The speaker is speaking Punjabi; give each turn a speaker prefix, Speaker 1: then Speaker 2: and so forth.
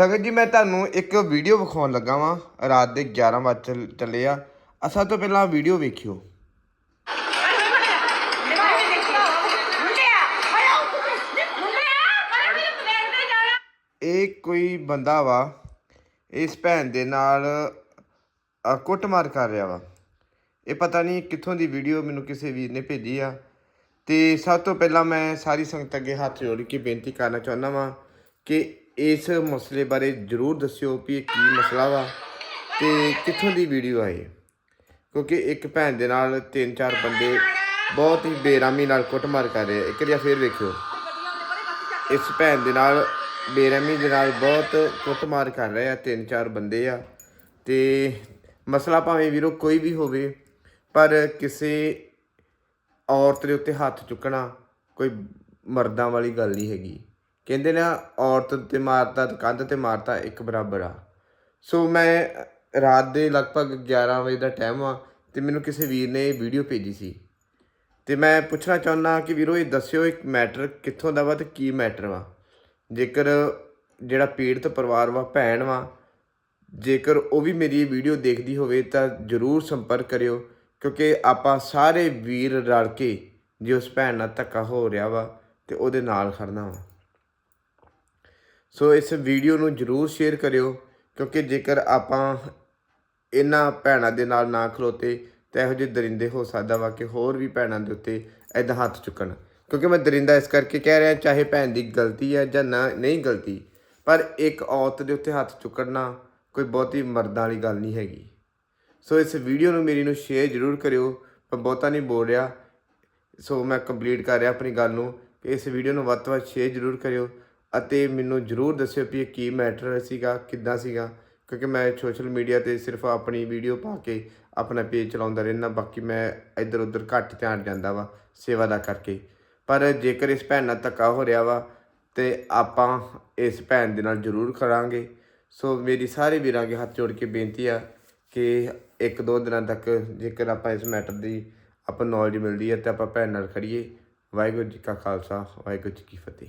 Speaker 1: ਤਗਤ ਜੀ ਮੈਂ ਤੁਹਾਨੂੰ ਇੱਕ ਵੀਡੀਓ ਵਿਖਾਉਣ ਲੱਗਾ ਵਾਂ। ਰਾਤ ਦੇ 11 ਵਜੇ ਚੱਲੇ ਆ। ਆ ਸਭ ਤੋਂ ਪਹਿਲਾਂ ਵੀਡੀਓ ਵੇਖਿਓ। ਇਹ ਕੋਈ ਬੰਦਾ ਵਾ, ਇਸ ਭੈਣ ਦੇ ਨਾਲ ਕੁੱਟਮਾਰ ਕਰ ਰਿਹਾ ਵਾ। ਇਹ ਪਤਾ ਨਹੀਂ ਕਿੱਥੋਂ ਦੀ ਵੀਡੀਓ ਮੈਨੂੰ ਕਿਸੇ ਵੀਰ ਨੇ ਭੇਜੀ ਆ। ਤੇ ਸਭ ਤੋਂ ਪਹਿਲਾਂ ਮੈਂ ਸਾਰੀ ਸੰਗਤ ਅੱਗੇ ਹੱਥ ਜੋੜ ਕੇ ਬੇਨਤੀ ਕਰਨਾ ਚਾਹੁੰਦਾ ਵਾਂ ਕਿ ਇਸ ਮਸਲੇ ਬਾਰੇ ਜਰੂਰ ਦੱਸਿਓ ਵੀ ਇਹ ਕੀ ਮਸਲਾ ਵਾ ਤੇ ਕਿੱਥੋਂ ਦੀ ਵੀਡੀਓ ਆਈ ਕਿਉਂਕਿ ਇੱਕ ਭੈਣ ਦੇ ਨਾਲ ਤਿੰਨ ਚਾਰ ਬੰਦੇ ਬਹੁਤ ਹੀ ਬੇਰਾਮੀ ਨਾਲ ਕੁੱਟਮਾਰ ਕਰ ਰਹੇ ਆ। ਇੱਕ ਵਾਰ ਫੇਰ ਵੇਖਿਓ। ਇਸ ਭੈਣ ਦੇ ਨਾਲ, ਬੇਰਾਮੀ ਦੇ ਨਾਲ ਬਹੁਤ ਕੁੱਟਮਾਰ ਕਰ ਰਹੇ ਆ, ਤਿੰਨ ਚਾਰ ਬੰਦੇ ਆ। ਤੇ ਮਸਲਾ ਭਾਵੇਂ ਵੀਰੋ ਕੋਈ ਵੀ ਹੋਵੇ, ਪਰ ਕਿਸੇ ਔਰਤ ਦੇ ਉੱਤੇ ਹੱਥ ਚੁੱਕਣਾ ਕੋਈ ਮਰਦਾਂ ਵਾਲੀ ਗੱਲ ਨਹੀਂ ਹੈਗੀ। ਕਹਿੰਦੇ ਨਾ ਔਰਤ ਤੇ ਮਾਰਤਾ ਤੇ ਕੰਧ ਤੇ ਮਾਰਤਾ ਇੱਕ ਬਰਾਬਰ ਆ। ਸੋ ਮੈਂ ਰਾਤ ਦੇ ਲਗਭਗ 11 ਵਜੇ ਦਾ ਟਾਈਮ ਆ ਤੇ ਮੈਨੂੰ ਕਿਸੇ ਵੀਰ ਨੇ ਇਹ ਵੀਡੀਓ ਭੇਜੀ ਸੀ। ਤੇ ਮੈਂ ਪੁੱਛਣਾ ਚਾਹੁੰਦਾ ਕਿ ਵੀਰੋ, ਇਹ ਦੱਸਿਓ ਇੱਕ ਮੈਟਰ ਕਿੱਥੋਂ ਦਾ ਵਾ ਤੇ ਕੀ ਮੈਟਰ ਵਾ? ਜੇਕਰ ਜਿਹੜਾ ਪੀੜਤ ਪਰਿਵਾਰ ਵਾ, ਭੈਣ ਵਾ, ਜੇਕਰ ਉਹ ਵੀ ਮੇਰੀ ਇਹ ਵੀਡੀਓ ਦੇਖਦੀ ਹੋਵੇ ਤਾਂ ਜਰੂਰ ਸੰਪਰਕ ਕਰਿਓ, ਕਿਉਂਕਿ ਆਪਾਂ ਸਾਰੇ ਵੀਰ ਰਲ ਕੇ ਜੇ ਉਸ ਭੈਣ ਨਾਲ ਧੱਕਾ ਹੋ ਰਿਹਾ ਵਾ ਤੇ ਉਹਦੇ ਨਾਲ ਖੜਨਾ ਵਾ। ਸੋ ਇਸ ਵੀਡੀਓ ਨੂੰ ਜਰੂਰ ਸ਼ੇਅਰ ਕਰਿਓ, ਕਿਉਂਕਿ ਜੇਕਰ ਆਪਾਂ ਇਹਨਾਂ ਭੈਣਾਂ ਦੇ ਨਾਲ ਨਾ ਖਲੋਤੇ, ਤਾਂ ਇਹੋ ਜਿਹੇ ਦਰਿੰਦੇ ਹੋ ਸਕਦਾ ਵਾ ਕਿ ਹੋਰ ਵੀ ਭੈਣਾਂ ਦੇ ਉੱਤੇ ਐਦਾਂ ਹੱਥ ਚੁੱਕਣ। ਕਿਉਂਕਿ ਮੈਂ ਦਰਿੰਦਾ ਇਸ ਕਰਕੇ ਕਹਿ ਰਿਹਾ, ਚਾਹੇ ਭੈਣ ਦੀ ਗਲਤੀ ਹੈ ਜਾਂ ਨਾ, ਨਹੀਂ ਗਲਤੀ, ਪਰ ਇੱਕ ਔਰਤ ਦੇ ਉੱਤੇ ਹੱਥ ਚੁੱਕਣਾ ਕੋਈ ਬਹੁਤੀ ਮਰਦਾਂ ਵਾਲੀ ਗੱਲ ਨਹੀਂ ਹੈਗੀ। ਸੋ ਇਸ ਵੀਡੀਓ ਨੂੰ ਮੇਰੀ ਨੂੰ ਸ਼ੇਅਰ ਜ਼ਰੂਰ ਕਰਿਓ, ਮੈਂ ਬਹੁਤਾ ਨਹੀਂ ਬੋਲ ਰਿਹਾ। ਸੋ ਮੈਂ ਕੰਪਲੀਟ ਕਰ ਰਿਹਾ ਆਪਣੀ ਗੱਲ ਨੂੰ ਕਿ ਇਸ ਵੀਡੀਓ ਨੂੰ ਵੱਧ ਤੋਂ ਵੱਧ ਸ਼ੇਅਰ ਜ਼ਰੂਰ ਕਰਿਓ। ਅਤੇ ਮੈਨੂੰ ਜ਼ਰੂਰ ਦੱਸਿਓ ਵੀ ਇਹ ਕੀ ਮੈਟਰ ਸੀਗਾ, ਕਿੱਦਾਂ ਸੀਗਾ, ਕਿਉਂਕਿ ਮੈਂ ਸੋਸ਼ਲ ਮੀਡੀਆ ਤੇ ਸਿਰਫ ਆਪਣੀ ਵੀਡੀਓ ਪਾ ਕੇ ਆਪਣਾ ਪੇਜ ਚਲਾਉਂਦਾ ਰਹਿੰਦਾ, ਬਾਕੀ ਮੈਂ ਇੱਧਰ ਉੱਧਰ ਘੱਟ ਧਿਆਨ ਜਾਂਦਾ ਵਾ ਸੇਵਾ ਦਾ ਕਰਕੇ। ਪਰ ਜੇਕਰ ਇਸ ਭੈਣ ਨਾਲ ਧੱਕਾ ਹੋ ਰਿਹਾ ਵਾ, ਤੇ ਆਪਾਂ ਇਸ ਭੈਣ ਦੇ ਨਾਲ ਜ਼ਰੂਰ ਖੜਾਂਗੇ। ਸੋ ਮੇਰੀ ਸਾਰੇ ਵੀਰਾਂ ਅੱਗੇ ਹੱਥ ਜੋੜ ਕੇ ਬੇਨਤੀ ਆ ਕਿ ਇੱਕ ਦੋ ਦਿਨਾਂ ਤੱਕ ਜੇਕਰ ਆਪਾਂ ਇਸ ਮੈਟਰ ਦੀ ਆਪਾਂ ਨੌਲੇਜ ਮਿਲਦੀ ਹੈ, ਤੇ ਆਪਾਂ ਭੈਣ ਨਾਲ ਖੜੀਏ। ਵਾਹਿਗੁਰੂ ਜੀ ਕਾ ਖਾਲਸਾ, ਵਾਹਿਗੁਰੂ ਜੀ ਕੀ ਫਤਿਹ।